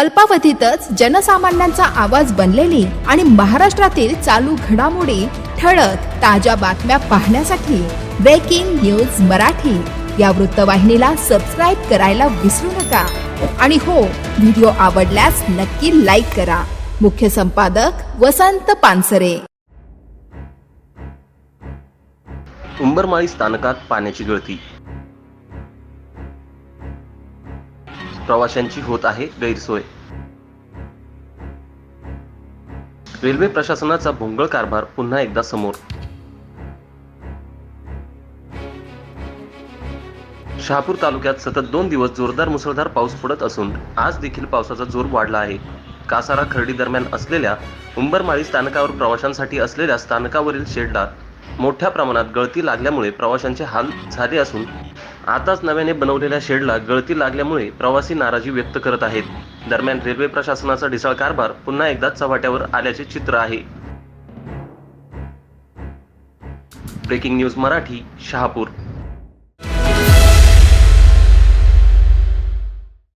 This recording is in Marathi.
अल्पावधीतच जनसामान्यांचा आवाज बनलेली आणि महाराष्ट्रातील चालू घडामोडी ठळक ताज्या बातम्या पाहण्यासाठी ब्रेकिंग न्यूज मराठी. या वृत्तवाहिनीला सबस्क्राईब करायला विसरू नका. आणि हो व्हिडिओ आवडल्यास नक्की लाईक करा. मुख्य संपादक वसंत पानसरे. उंबरमाळी स्थानकात पाण्याची गळती. प्रवाशांची होत आहे गैरसोय. रेल्वे प्रशासनाचा भोंगळ कारभार पुन्हा एकदा समोर. शहापूर तालुक्यात सतत दोन दिवस जोरदार मुसळधार पाऊस पडत असून आज देखील पावसाचा जोर वाढला आहे. कासारा खर्डी दरम्यान असलेल्या उंबरमाळी स्थानकावर प्रवाशांसाठी असलेल्या स्थानकावरील शेडला मोठ्या प्रमाणात गळती लागल्यामुळे प्रवाशांचे हाल झाले असून आताच नव्याने बनवलेल्या शेडला गळती लागल्यामुळे प्रवासी नाराजी व्यक्त करत आहेत. दरम्यान रेल्वे प्रशासनाचा ढिसाळ कारभार पुन्हा एकदा चव्हाट्यावर आल्याचे चित्र आहे. Breaking news Marathi Shahapur.